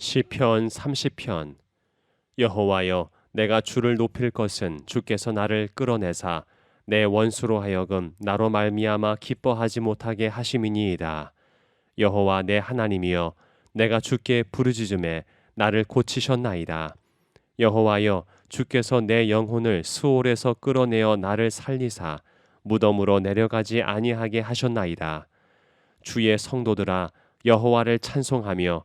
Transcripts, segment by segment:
시편 30편. 여호와여 내가 주를 높일 것은 주께서 나를 끌어내사 내 원수로 하여금 나로 말미암아 기뻐하지 못하게 하심이니이다. 여호와 내 하나님이여 내가 주께 부르짖음에 나를 고치셨나이다. 여호와여 주께서 내 영혼을 수올에서 끌어내어 나를 살리사 무덤으로 내려가지 아니하게 하셨나이다. 주의 성도들아 여호와를 찬송하며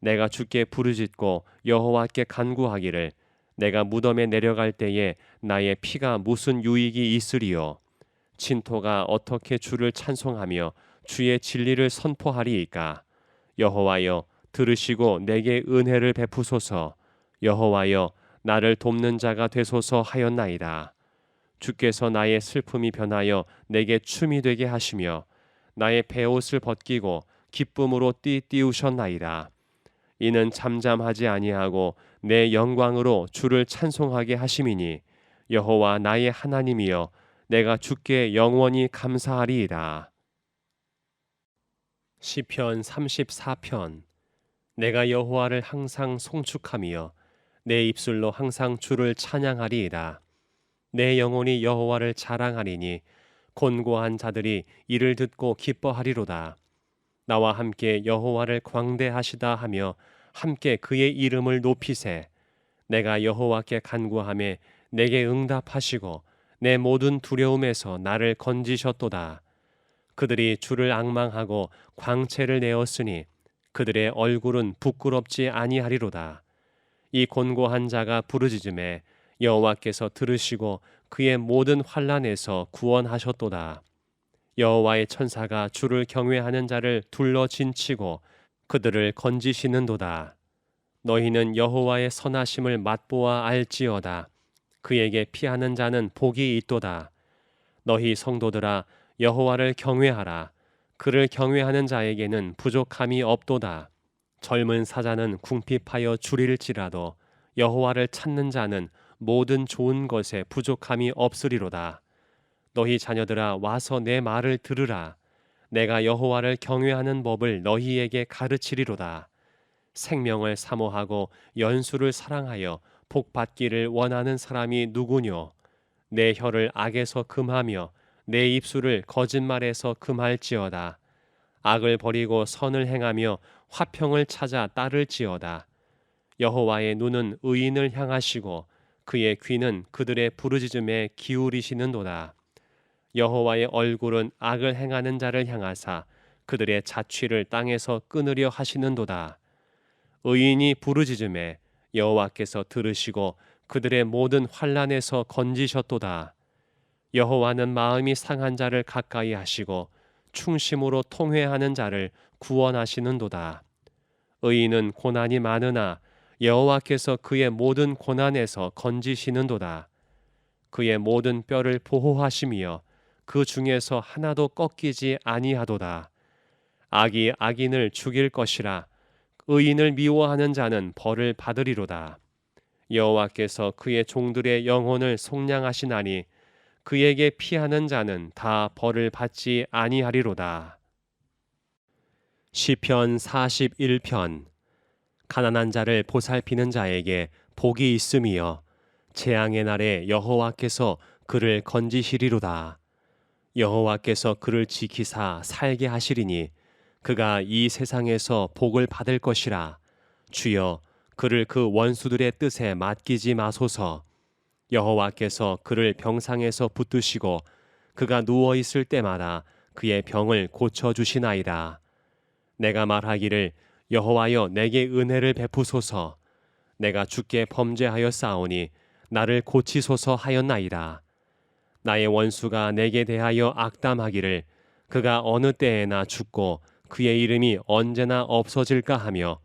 내가 주께 부르짖고 여호와께 간구하기를 내가 무덤에 내려갈 때에 나의 피가 무슨 유익이 있으리요? 친토가 어떻게 주를 찬송하며 주의 진리를 선포하리이까? 여호와여 들으시고 내게 은혜를 베푸소서. 여호와여 나를 돕는 자가 되소서 하였나이다. 주께서 나의 슬픔이 변하여 내게 춤이 되게 하시며 나의 베옷을 벗기고 기쁨으로 띠띠우셨나이다 이는 잠잠하지 아니하고 내 영광으로 주를 찬송하게 하심이니 여호와 나의 하나님이여 내가 주께 영원히 감사하리이다. 시편 34편 내가 여호와를 항상 송축하며 내 입술로 항상 주를 찬양하리이다. 내 영혼이 여호와를 자랑하리니 곤고한 자들이 이를 듣고 기뻐하리로다. 나와 함께 여호와를 광대하시다 하며 함께 그의 이름을 높이세. 내가 여호와께 간구함에 내게 응답하시고 내 모든 두려움에서 나를 건지셨도다. 그들이 주를 악망하고 광채를 내었으니 그들의 얼굴은 부끄럽지 아니하리로다. 이 곤고한 자가 부르짖음에 여호와께서 들으시고 그의 모든 환란에서 구원하셨도다 여호와의 천사가 주를 경외하는 자를 둘러 진치고 그들을 건지시는도다. 너희는 여호와의 선하심을 맛보아 알지어다. 그에게 피하는 자는 복이 있도다. 너희 성도들아 여호와를 경외하라. 그를 경외하는 자에게는 부족함이 없도다. 젊은 사자는 궁핍하여 줄일지라도 여호와를 찾는 자는 모든 좋은 것에 부족함이 없으리로다. 너희 자녀들아 와서 내 말을 들으라. 내가 여호와를 경외하는 법을 너희에게 가르치리로다. 생명을 사모하고 연수를 사랑하여 복 받기를 원하는 사람이 누구뇨? 내 혀를 악에서 금하며 내 입술을 거짓말에서 금할지어다. 악을 버리고 선을 행하며 화평을 찾아 따를지어다. 여호와의 눈은 의인을 향하시고 그의 귀는 그들의 부르짖음에 기울이시는도다. 여호와의 얼굴은 악을 행하는 자를 향하사 그들의 자취를 땅에서 끊으려 하시는도다. 의인이 부르짖음에 여호와께서 들으시고 그들의 모든 환란에서 건지셨도다. 여호와는 마음이 상한 자를 가까이 하시고 충심으로 통회하는 자를 구원하시는도다. 의인은 고난이 많으나 여호와께서 그의 모든 고난에서 건지시는도다. 그의 모든 뼈를 보호하시며 그 중에서 하나도 꺾이지 아니하도다. 악이 악인을 죽일 것이라 의인을 미워하는 자는 벌을 받으리로다. 여호와께서 그의 종들의 영혼을 속량하시나니 그에게 피하는 자는 다 벌을 받지 아니하리로다. 시편 41편 가난한 자를 보살피는 자에게 복이 있음이여 재앙의 날에 여호와께서 그를 건지시리로다. 여호와께서 그를 지키사 살게 하시리니 그가 이 세상에서 복을 받을 것이라. 주여 그를 그 원수들의 뜻에 맡기지 마소서. 여호와께서 그를 병상에서 붙드시고 그가 누워 있을 때마다 그의 병을 고쳐 주시나이다. 내가 말하기를 여호와여 내게 은혜를 베푸소서. 내가 주께 범죄하여 싸우니 나를 고치소서 하였나이다 나의 원수가 내게 대하여 악담하기를 그가 어느 때에나 죽고 그의 이름이 언제나 없어질까 하며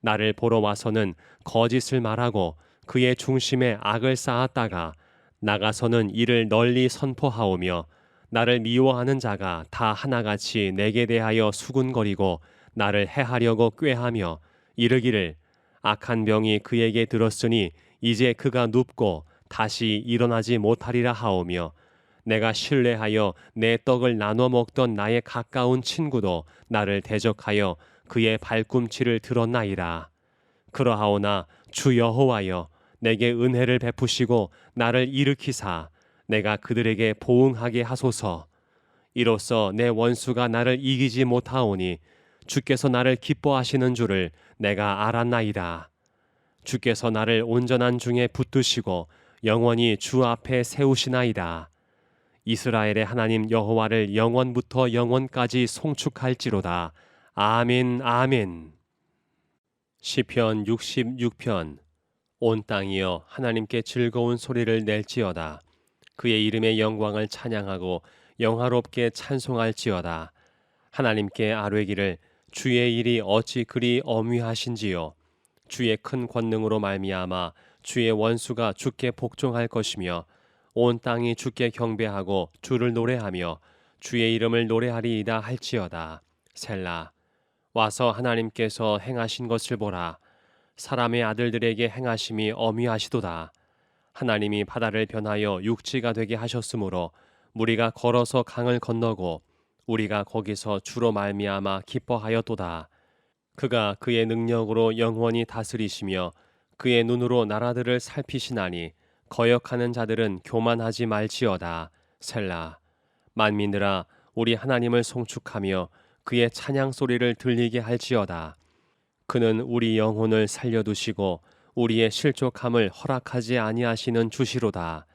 나를 보러 와서는 거짓을 말하고 그의 중심에 악을 쌓았다가 나가서는 이를 널리 선포하오며 나를 미워하는 자가 다 하나같이 내게 대하여 수군거리고 나를 해하려고 꾀하며 이르기를 악한 병이 그에게 들었으니 이제 그가 눕고 다시 일어나지 못하리라 하오며 내가 신뢰하여 내 떡을 나눠 먹던 나의 가까운 친구도 나를 대적하여 그의 발꿈치를 들었나이다. 그러하오나 주 여호와여 내게 은혜를 베푸시고 나를 일으키사 내가 그들에게 보응하게 하소서. 이로써 내 원수가 나를 이기지 못하오니 주께서 나를 기뻐하시는 줄을 내가 알았나이다. 주께서 나를 온전한 중에 붙드시고 영원히 주 앞에 세우시나이다. 이스라엘의 하나님 여호와를 영원부터 영원까지 송축할지로다. 아멘 아멘. 시편 66편 온 땅이여 하나님께 즐거운 소리를 낼지어다. 그의 이름의 영광을 찬양하고 영화롭게 찬송할지어다. 하나님께 아뢰기를 주의 일이 어찌 그리 엄위하신지요. 주의 큰 권능으로 말미암아 주의 원수가 주께 복종할 것이며 온 땅이 주께 경배하고 주를 노래하며 주의 이름을 노래하리이다 할지어다. 셀라 와서 하나님께서 행하신 것을 보라. 사람의 아들들에게 행하심이 어미하시도다. 하나님이 바다를 변하여 육지가 되게 하셨으므로 우리가 걸어서 강을 건너고 우리가 거기서 주로 말미암아 기뻐하였도다. 그가 그의 능력으로 영원히 다스리시며 그의 눈으로 나라들을 살피시나니 거역하는 자들은 교만하지 말지어다. 셀라. 만민들아 우리 하나님을 송축하며 그의 찬양 소리를 들리게 할지어다. 그는 우리 영혼을 살려두시고 우리의 실족함을 허락하지 아니하시는 주시로다.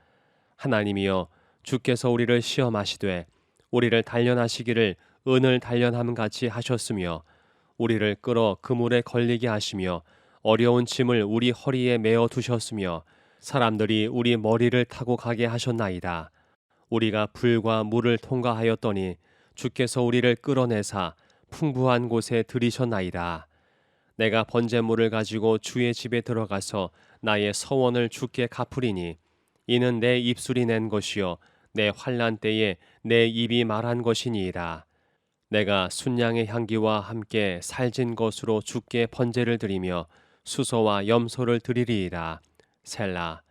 하나님이여 주께서 우리를 시험하시되 우리를 단련하시기를 은을 단련함 같이 하셨으며 우리를 끌어 그물에 걸리게 하시며 어려운 짐을 우리 허리에 메어 두셨으며 사람들이 우리 머리를 타고 가게 하셨나이다. 우리가 불과 물을 통과하였더니 주께서 우리를 끌어내사 풍부한 곳에 들이셨나이다. 내가 번제물을 가지고 주의 집에 들어가서 나의 서원을 주께 갚으리니 이는 내 입술이 낸 것이요 내 환란 때에 내 입이 말한 것이니이다. 내가 순양의 향기와 함께 살진 것으로 주께 번제를 드리며 수소와 염소를 드리리이다. 셀라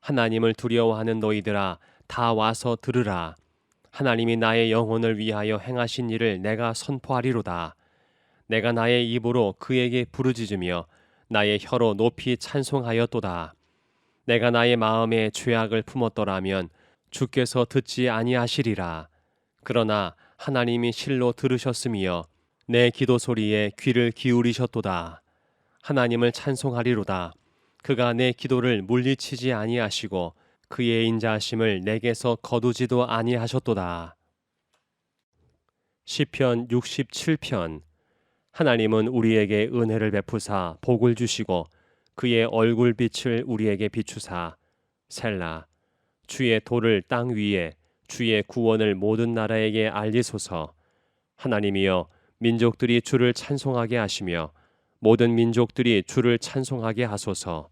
하나님을 두려워하는 너희들아 다 와서 들으라. 하나님이 나의 영혼을 위하여 행하신 일을 내가 선포하리로다. 내가 나의 입으로 그에게 부르짖으며 나의 혀로 높이 찬송하였도다. 내가 나의 마음에 죄악을 품었더라면 주께서 듣지 아니하시리라. 그러나 하나님이 실로 들으셨으며 내 기도 소리에 귀를 기울이셨도다. 하나님을 찬송하리로다. 그가 내 기도를 물리치지 아니하시고 그의 인자하심을 내게서 거두지도 아니하셨도다. 시편 67편. 하나님은 우리에게 은혜를 베푸사 복을 주시고 그의 얼굴 빛을 우리에게 비추사 셀라 주의 도를 땅 위에 주의 구원을 모든 나라에게 알리소서. 하나님이여 민족들이 주를 찬송하게 하시며 모든 민족들이 주를 찬송하게 하소서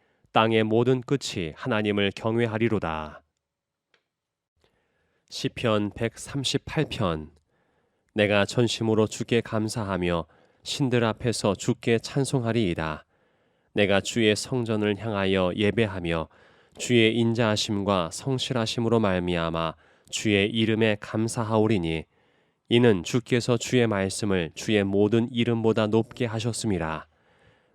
땅의 모든 끝이 하나님을 경외하리로다. 시편 138편 내가 전심으로 주께 감사하며 신들 앞에서 주께 찬송하리이다. 내가 주의 성전을 향하여 예배하며 주의 인자하심과 성실하심으로 말미암아 주의 이름에 감사하오리니 이는 주께서 주의 말씀을 주의 모든 이름보다 높게 하셨습니다.